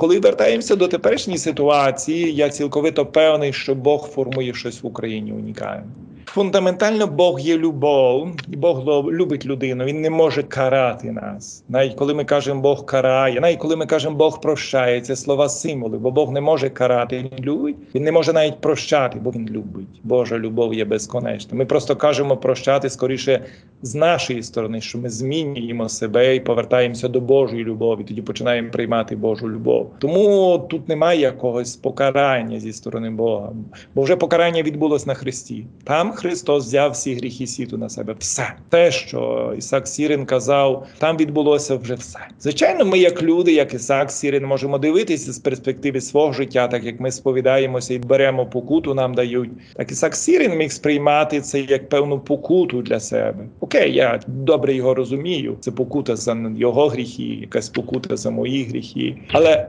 Коли вертаємося до теперішньої ситуації, я цілковито певний, що Бог формує щось в Україні унікальне. Фундаментально Бог є любов, і Бог любить людину. Він не може карати нас. Навіть коли ми кажемо Бог карає, навіть коли ми кажемо Бог прощає, це слова символи, бо Бог не може карати, він любить. Він не може навіть прощати, бо він любить. Божа любов є безконечна. Ми просто кажемо прощати скоріше з нашої сторони, що ми змінюємо себе і повертаємося до Божої любові. Тоді починаємо приймати Божу любов. Тому тут немає якогось покарання зі сторони Бога, бо вже покарання відбулось на Христі. Там Христос взяв всі гріхи світу на себе. Все те, що Ісак Сірин казав, там відбулося вже все. Звичайно, ми, як люди, як Ісак Сірин, можемо дивитися з перспективи свого життя, так як ми сповідаємося і беремо покуту, нам дають. Так Ісак Сірин міг сприймати це як певну покуту для себе. Окей, я добре його розумію. Це покута за його гріхи, якась покута за мої гріхи. Але